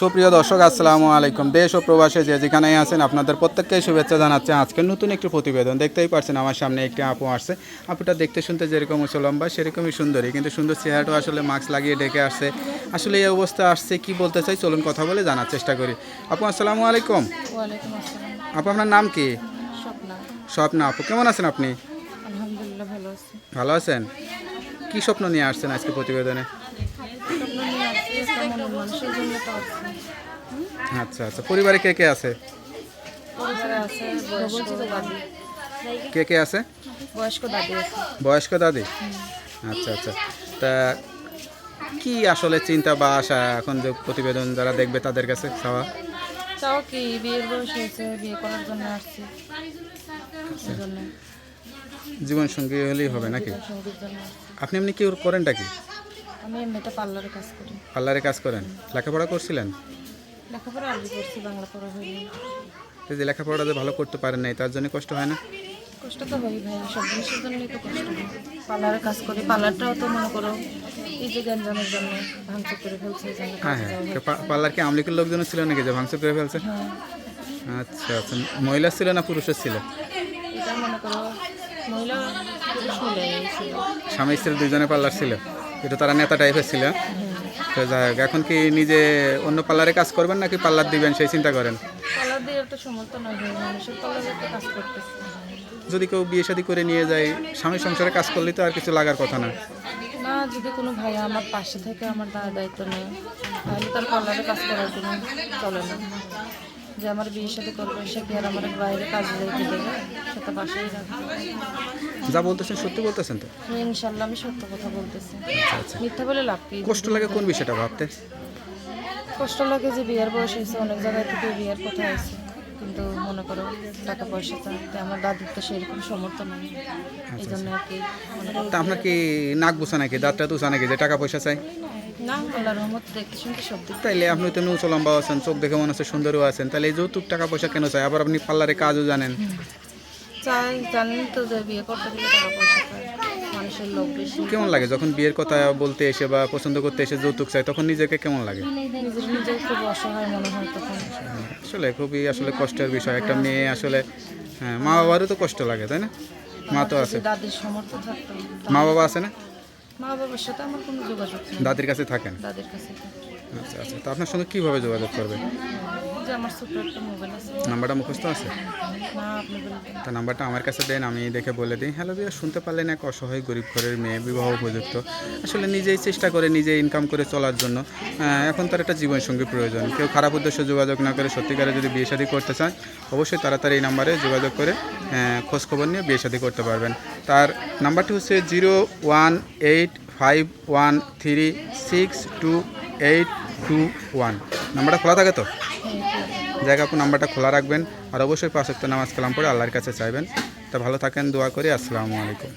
সুপ্রিয় দর্শক আসসালামু আলাইকুম। দেশ ও প্রবাসে যে যেখানেই আছেন আপনাদের প্রত্যেককে শুভেচ্ছা জানাচ্ছে। আজকের নতুন একটি প্রতিবেদন দেখতেই পারছেন আমার সামনে একটি আপু আসছে। আপুটা দেখতে শুনতে যেরকম উঁচু লম্বা সেরকমই সুন্দরী কিন্তু সুন্দর চেহারাটাও আসলে মাস্ক লাগিয়ে ডেকে আসছে। আসলে এই অবস্থা আসছে কি বলতে চাই চলুন কথা বলে জানার চেষ্টা করি। আপু আসসালামু আলাইকুম। আপু আপনার নাম কি? স্বপ্না। স্বপ্ন আপু কেমন আছেন আপনি? আলহামদুলিল্লাহ ভালো আছি। ভালো আছেন? কি স্বপ্ন নিয়ে আসছেন আজকে প্রতিবেদনে? একটা মনের মানুষের জন্য তো আচ্ছা আচ্ছা। পরিবারে কে কে আছে? পরিবারে আছে বয়স্ক দাদি। কে কে আছে? বয়স্ক দাদি আছে। বয়স্ক দাদি? আচ্ছা আচ্ছা। তা কি আসলে চিন্তা বা আশা এখন যে প্রতিবেদন যারা দেখবে তাদের কাছে চাওয়া? তাও কি বিয়ের বয়স হয়েছে বিয়ে করার জন্য আসছি। জন্য। জীবন সঙ্গী হলেই হবে নাকি? আপনি এমনি কি করেনটা কি? আমি এমনিতে পার্লারে কাজ করি। পার্লারে কাজ করেন? লেখাপড়া করছিলেন? লেখাপড়া আরবি করছি বাংলা পড়া হয়নি এই যে লেখাপড়া যে ভালো করতে পারেন নাই তার জন্য কষ্ট হয় না? কষ্ট তো হয় ভাই সব জিনিসের জন্যই তো কষ্ট হয়। পার্লারে কাজ করি পার্লারটাও তো মনে করো এই যে গ্যাঞ্জামের জন্য ভাঙচুর করে ফেলছে হ্যাঁ হ্যাঁ। পার্লার কি আমলিকের লোকজন ছিল নাকি যে ভাঙচুর করে ফেলছে? হ্যাঁ। আচ্ছা আচ্ছা। মহিলা ছিল না পুরুষের ছিল? এটা মনে করো মহিলা পুরুষ মিলে ছিল। স্বামী স্ত্রী দুজনে পার্লার ছিল? একটু তারা নেতা টাইপের ছিল। তো যাই হোক, এখন কি নিজে অন্য পার্লারে কাজ করবেন নাকি পার্লার দিবেন? সেই চিন্তা করেন। যদি কেউ বিয়ে শাদী করে নিয়ে যায় স্বামী সংসারে কাজ করলে তো আর কিছু লাগার কথা না। না যদি কোনো ভাই আমার পাশে থেকে আমার দায় দায়িত্ব নেয় তাহলে তার পার্লারে কাজ করার কোনো চলে না। যে আমার বিয়ের সাথে করবে সে কি আর আমার বাইরে কাজ রেখে দেবে সেটা বাসায় রাখবে যা বলতেছেন সত্যি বলতেছেন তো? ইনশাল্লাহ আমি সত্য কথা বলতেছি। আচ্ছা আচ্ছা। মিথ্যা বলে লাভ কি? কষ্ট লাগে কোন বিষয়টা ভাবতে? কষ্ট লাগে যে বিয়ের বয়স হয়েছে অনেক জায়গায় থেকে বিয়ের কথা আছে কিন্তু মনে করো টাকা পয়সা তো আমার দাদুর তো সেরকম সমর্থন নেই। এই জন্য আর কি তা আপনার কি নাক বোসা নাকি? দাঁতটা তুষা নাকি? যে টাকা পয়সা চাই। না আল্লাহ রহমত দেখতে শুনতে সব দিক তাইলে আপনি তো লম্বা আছেন চোখ দেখে মনে হচ্ছে সুন্দরও আছেন। তাহলে এই যৌতুক টাকা পয়সা কেন চাই? আবার আপনি পার্লারে কাজও জানেন। চাই জানেন তো যে বিয়ে করতে গেলে টাকা পয়সা চাই। মানুষের লোক বেশি। কেমন লাগে যখন বিয়ের কথা বলতে এসে বা পছন্দ করতে এসে যৌতুক চাই তখন নিজেকে কেমন লাগে? নিজের নিজের খুব অসহায় মনে হয় তখন। আসলে খুবই আসলে কষ্টের বিষয়। একটা মেয়ে আসলে হ্যাঁ মা বাবারও তো কষ্ট লাগে তাই না? মা তো আছে। দাদির সমর্থ থাকতো। মা বাবা আছে না? মা বাবার সাথে আমার কোনো যোগাযোগ নেই। দাদির কাছে থাকেন? দাদির কাছে আচ্ছা আচ্ছা। তো আপনার সঙ্গে কীভাবে যোগাযোগ করবে? যে আমার ছোট্ট একটা মোবাইল আছে। নাম্বারটা মুখস্থ আছে? তা নাম্বারটা আমার কাছে দেন আমি দেখে বলে দিই। হ্যালো বিয়া শুনতে পারলেন এক অসহায় গরিব ঘরের মেয়ে বিবাহ উপযুক্ত। আসলে নিজেই চেষ্টা করে নিজে ইনকাম করে চলার জন্য এখন তার একটা জীবনসঙ্গী প্রয়োজন। কেউ খারাপ উদ্দেশ্যে যোগাযোগ না করে সত্যিকারে যদি বিয়ে শাদী করতে চায় অবশ্যই তাড়াতাড়ি এই নাম্বারে যোগাযোগ করে খোঁজখবর নিয়ে বিয়ে শাদী করতে পারবেন। তার নাম্বারটি হচ্ছে zero one eight five one three six two eight two one. নাম্বারটা খোলা থাকে তো? জায়গা আপনি নাম্বারটা খোলা রাখবেন। আর অবশ্যই পাঁচ ওয়াক্ত নামাজ কালাম পড়ে আল্লাহর কাছে চাইবেন। তা ভালো থাকেন, দোয়া করি, আসসালামু আলাইকুম।